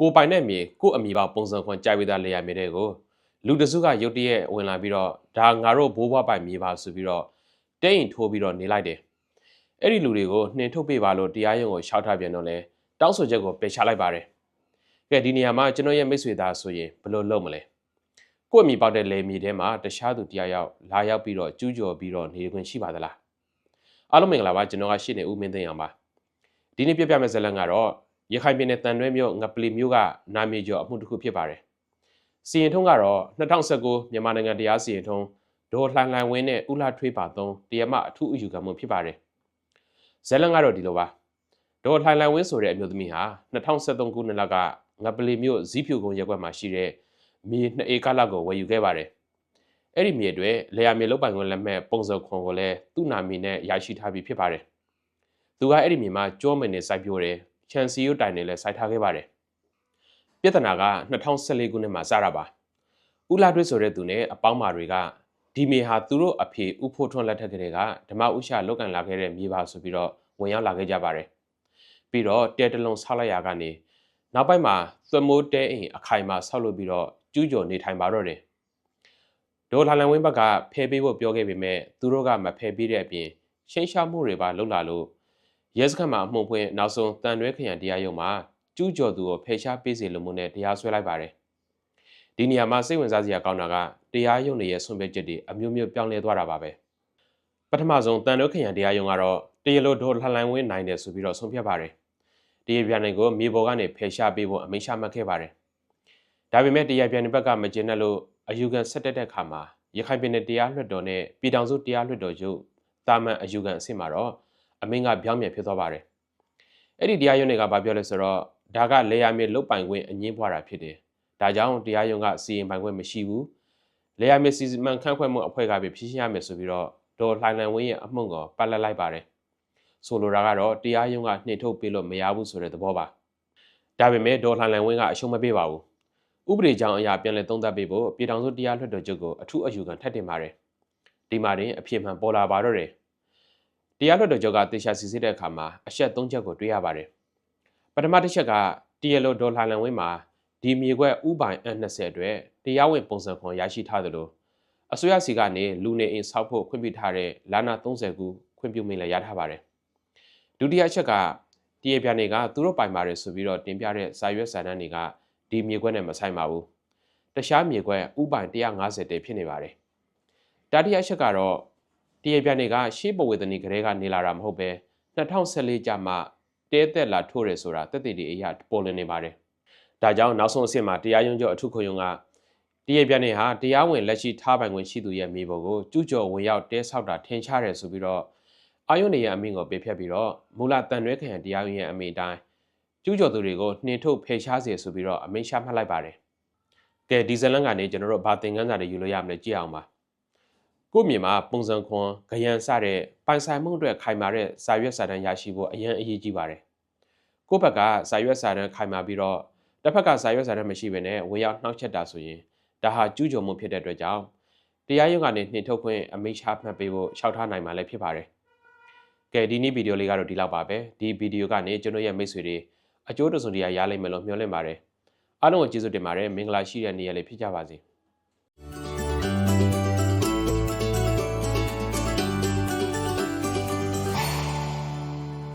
ကိုပိုင်တဲ့မြေကိုအမိပေါပုံစံခွန်ကြိုက်ဝေးသားလေယာမြေတွေကိုလူတစုကရုတ်တရက်ဝင်လာပြီးတော့ဒါငါတို့ဘိုးဘွားပိုင်မြေပါဆိုပြီးတော့တိတ်ရင်ထိုးပြီးတော့နေလိုက်တယ်အဲ့ဒီလူတွေကိုနှင်ထုတ်ပေးပါလို့တရားရုံးကိုရှောက်ထားပြန်တော့လဲတောင်းဆိုချက်ကိုပယ်ချလိုက်ပါတယ်ကဲဒီနေရာမှာကျွန်တော်ရဲ့မိတ်ဆွေသားဆိုရင်ဘယ်လိုလုပ်မလဲကို့အမိပေါက်တဲ့လေမြေထဲမှာတခြားသူတရားရောက်လာရောက်ပြီးတော့ကျူးကျော်ပြီးတော့နေခွင့်ရှိပါသလားအားလုံးမင်္ဂလာပါကျွန်တော်ကရှေ့နေဦးမင်းသိန်းအောင်ပါဒီနေ့ပြပြမယ့်ဇာတ်လမ်းကတော့ ရခိုင်ပြည်နယ်တန်တွဲမြို့ငပလီမြို့ကနာမည်ကျော်အမှုတစ်ခုဖြစ်ပါတယ်စီရင်ထုံးကတော့2019မြန်မာနိုင်ငံတရားစီရင်ထုံးဒေါ်လှန်လှန်ဝင်းနဲ့ဥလာထွေးပါသုံးတရားမအထူးအယူခံမှုဖြစ်ပါတယ်ဇာတ်လမ်းကတော့ဒီလိုပါဒေါ်လှန်လှန်ဝင်းဆိုတဲ့အမျိုးသမီးဟာ2023ခုနှစ်လောက်ကငပလီမြို့ဇီးဖြူကုန်းရပ်ကွက်မှာရှိတဲ့မြေ2ဧကလောက်ကိုဝယ်ယူခဲ့ပါတယ်အဲ့ဒီမြေတွေလေယာမြေလုတ်ပိုင်ခွင့်လက်မှတ်ပုံစံခွန်ကိုလည်းသူ့နာမည်နဲ့ရရှိထားပြီးဖြစ်ပါတယ်သူကအဲ့ဒီမြေမှာကြောမင်နဲ့စိုက်ပျိုးတယ် ချန်စီယိုတိုင်နဲ့လည်းစိုက်ထားခဲ့ပါတယ်ပြဿနာက2014ခုနှစ်မှာစတာပါဥလာတွဲဆိုတဲ့သူနဲ့အပေါင်းမာတွေကဒီမြေဟာသူတို့အဖေဥဖို့ထွန်းလက်ထက်ကလေးကဓမ္မဥရှာလောက်ကန်လာခဲ့တဲ့မြေပါဆိုပြီးတော့ဝင်ရောက်လာခဲ့ကြပါတယ်ပြီးတော့တဲတလုံးဆောက်လိုက်ရကနေနောက်ပိုင်းမှာသမိုးတဲအိမ်အခိုင်မှာဆောက်လုပ်ပြီးတော့ကျူးကျော်နေထိုင်ပါတော့တယ်ဒေါ်လာလန်ဝင်းဘက်ကဖယ်ပေးဖို့ပြောခဲ့ပေမဲ့သူတို့ကမဖယ်ပေးတဲ့အပြင်ရှင်းရှားမှုတွေပါလှုပ်လာလို့ ရဲစခန်းမှာအမှုဖွင့်နောက်ဆုံးတန်ရွဲခရံတရားရုံးမှာကျူးကျော်သူကိုဖယ်ရှားပေးစေလိုမှုနဲ့တရားစွဲလိုက်ပါတယ်ဒီနေရာမှာစိတ်ဝင်စားစရာကောင်းတာကတရားရုံးတွေရဲ့ဆွံ့ပြချက်တွေအမျိုးမျိုးပြောင်းလဲသွားတာပါပဲပထမဆုံးတန်ရွဲခရံတရားရုံးကတော့တရားလိုဒေါ်လှန်လှန်ဝင်းနိုင်တယ်ဆိုပြီးတော့ဆုံးဖြတ်ပါတယ်တရားပြန်တွေကိုမြေပေါ်ကနေဖယ်ရှားပေးဖို့အမိန့်ချမှတ်ခဲ့ပါတယ်ဒါပေမဲ့တရားပြန်တွေဘက်ကမကျင်တဲ့လို့အယူခံဆက်တက်တဲ့ခါမှာရခိုင်ပြည်နယ်တရားလွှတ်တော်နဲ့ပြည်ထောင်စုတရားလွှတ်တော်ချုပ်တာမန်အယူခံအဆင့်မှာတော့ အမင်းကပြောင်းပြန်ဖြစ်သွားပါတယ်အဲ့ဒီတရားရုံးတွေကဘာပြောလဲဆိုတော့ဒါကလေယာမြေလုတ်ပိုင်ခွင့်အငင်းပွားတာဖြစ်တယ်ဒါကြောင့်တရားရုံးကစီရင်ပိုင်ခွင့်မရှိဘူးလေယာမြေစီမံခန့်ခွဲမှုအဖွဲ့ကပဲဖြည့်ရှင်းရမယ်ဆိုပြီးတော့ဒေါ်လှိုင်လန်ဝင်းရဲ့အမှုကိုပတ်လက်လိုက်ပါတယ်ဆိုလိုတာကတော့တရားရုံးကနှင်ထုတ်ပေးလို့မရဘူးဆိုတဲ့သဘောပါဒါပေမဲ့ဒေါ်လှိုင်လန်ဝင်းကအရှုံးမပေးပါဘူးဥပဒေကြောင်းအရာပြန်လည်သုံးသပ်ပေးဖို့ပြည်ထောင်စုတရားလွှတ်တော်ချုပ်ကိုအထူးအယူခံထပ်တင်ပါတယ်ဒီမှာတင်အဖြစ်မှန်ပေါ်လာပါတော့တယ် တရားလွှတ်တော်ချုပ်ကတေချာစီစစ်တဲ့အခါမှာအချက်၃ချက်ကိုတွေ့ရပါတယ်ပထမတစ်ချက်ကတရားလိုဒေါ်လာလန်ဝင်းမှာဒီမြေခွက်ဥပိုင်အ20 အတွက်တရားဝင်ပုံစံခွန်ရရှိထားသလိုအစိုးရစီကနေလူနေအိမ်ဆောက်ဖို့ခွင့်ပြုထားတဲ့လာနာ30ခုခွင့်ပြုမိလည်းရထားပါတယ်ဒုတိယအချက်ကတရားပြန်တွေကသူတို့ပိုင်ပါတယ်ဆိုပြီးတော့တင်ပြတဲ့စာရွက်စာတမ်းတွေကဒီမြေခွက်နဲ့မဆိုင်ပါဘူးတခြားမြေခွက်ဥပိုင်150တဲဖြစ်နေပါတယ်တတိယအချက်ကတော့ တရပြန်တွေကရှေးပဝေသနီကလေးကနေလာတာမဟုတ်ပဲ2014ကျမှတဲသက်လာထိုးတယ်ဆိုတာတက်တည်တွေအရာပေါ်လည်နေပါတယ်။ဒါကြောင့်နောက်ဆုံးအဆင့်မှာတရားရုံးချုပ်အထုခုံရုံးကတရပြန်တွေဟာတရားဝင်လက်ရှိထားပိုင်ခွင့်ရှိသူရဲ့မြေပေါ်ကိုကျူးကျော်ဝင်ရောက်တဲဆောက်တာထင်ရှားတယ်ဆိုပြီးတော့အာယုန်နေရဲ့အမိန့်ကိုပေးဖြတ်ပြီးတော့မူလတန်ရွဲခရံတရားရုံးရဲ့အမိန့်တိုင်းကျူးကျော်သူတွေကိုနှင်ထုတ်ဖယ်ရှားစေဆိုပြီးတော့အမိန့်ချမှတ်လိုက်ပါတယ်။ကဲဒီဇလန်ကနေကျွန်တော်တို့ဘာသင်ခန်းစာတွေယူလို့ရမလဲကြည့်အောင်ပါ။ ကို့မြေမှာပုံစံခွန်ဂယံစတဲ့ပိုင်ဆိုင်မှုအတွက်ခိုင်မာတဲ့စာရွက်စာတမ်းရရှိဖို့အရန်အရေးကြီးပါတယ်။ကို့ဘက်ကစာရွက်စာတမ်းခိုင်မာပြီးတော့တစ်ဖက်ကစာရွက်စာတမ်းမရှိဘဲနဲ့ဝင်ရောက်နှောက်ယှက်တာဆိုရင်ဒါဟာကျူးကျော်မှုဖြစ်တဲ့အတွက်ကြောင့်တရားရုံးကနေနှင်ထုတ်ခွင့်အမိန့်ချမှတ်ပေးဖို့လျှောက်ထားနိုင်မှာလည်းဖြစ်ပါတယ်။ကဲဒီနေ့ဗီဒီယိုလေးကတော့ဒီလောက်ပါပဲ။ဒီဗီဒီယိုကနေကျွန်တော်ရဲ့မိတ်ဆွေတွေအကျိုးတစုံတရာရလိမ့်မယ်လို့မျှော်လင့်ပါတယ်။အားလုံးကိုကျေးဇူးတင်ပါတယ်။မင်္ဂလာရှိတဲ့နေ့ရက်လေးဖြစ်ကြပါစေ။